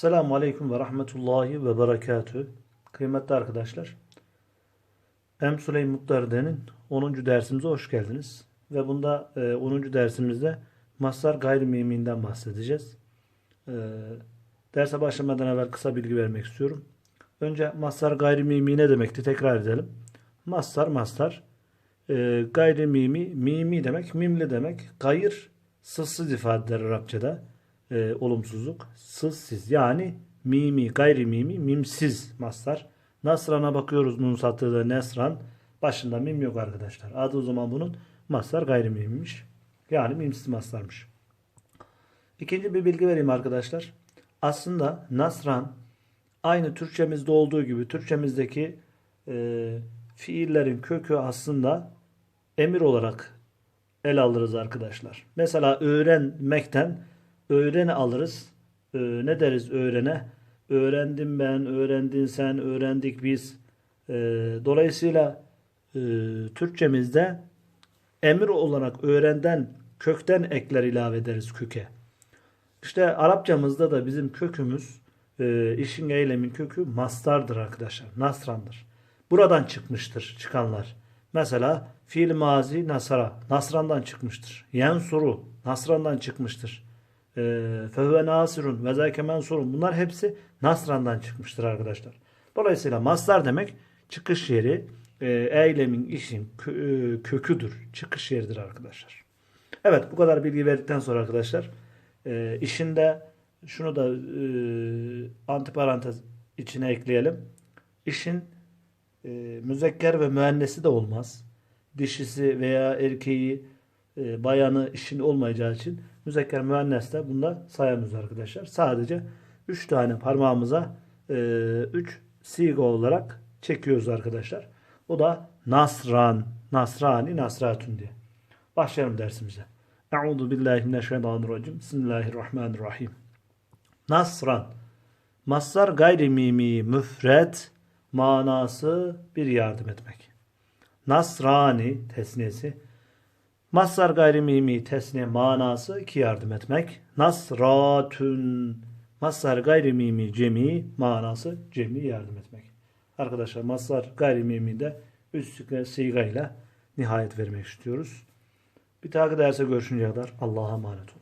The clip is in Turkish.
Selamun Aleyküm ve Rahmetullahi ve Berekatü. Kıymetli arkadaşlar, Em Süleym Mutlarde'nin 10. dersimize hoş geldiniz. Ve bunda e, 10. dersimizde Maslar gayrimiminden bahsedeceğiz. E, derse başlamadan evvel kısa bilgi vermek istiyorum. Önce Maslar gayrimimi ne demekti tekrar edelim. Maslar, mastar. E, gayrimimi, mimi demek, mimli demek. Gayır, sızsız ifadeler Arapçada e, olumsuzluk. Sızsız yani mimi, gayri mimi, mimsiz mastar. Nasran'a bakıyoruz nun sattığı nesran. Başında mim yok arkadaşlar. Adı o zaman bunun mastar gayri mimmiş. Yani mimsiz mastarmış. İkinci bir bilgi vereyim arkadaşlar. Aslında nasran aynı Türkçemizde olduğu gibi Türkçemizdeki e, fiillerin kökü aslında emir olarak el alırız arkadaşlar. Mesela öğrenmekten öğreni alırız. Ee, ne deriz öğrene? Öğrendim ben, öğrendin sen, öğrendik biz. Ee, dolayısıyla e, Türkçemizde emir olarak öğrenden kökten ekler ilave ederiz köke. İşte Arapçamızda da bizim kökümüz e, işin eylemin kökü mastardır arkadaşlar. Nasrandır. Buradan çıkmıştır çıkanlar. Mesela fiil mazi nasara. Nasrandan çıkmıştır. Yensuru. Nasrandan çıkmıştır. Fehve nasirun ve zâke mensurun. Bunlar hepsi nasrandan çıkmıştır arkadaşlar. Dolayısıyla mastar demek çıkış yeri, e, eylemin, işin e, köküdür. Çıkış yeridir arkadaşlar. Evet bu kadar bilgi verdikten sonra arkadaşlar e, işinde şunu da e, antiparantez içine ekleyelim. İşin müzekker ve müennesi de olmaz. Dişisi veya erkeği, bayanı işin olmayacağı için müzekker müennes de bunda sayamıyoruz arkadaşlar. Sadece 3 tane parmağımıza 3 siga olarak çekiyoruz arkadaşlar. O da Nasran, Nasrani, Nasratun diye. Başlayalım dersimize. Euzu billahi mineşşeytanirracim. Bismillahirrahmanirrahim. Nasran. Maslar gayrimimi müfret manası bir yardım etmek. Nasrani tesniyesi. Maslar gayrimimi tesniye manası iki yardım etmek. Nasratun. Maslar gayrimimi cemi manası cemi yardım etmek. Arkadaşlar maslar gayrimimi de üst siga ile nihayet vermek istiyoruz. Bir dahaki derse görüşünceye kadar Allah'a emanet olun.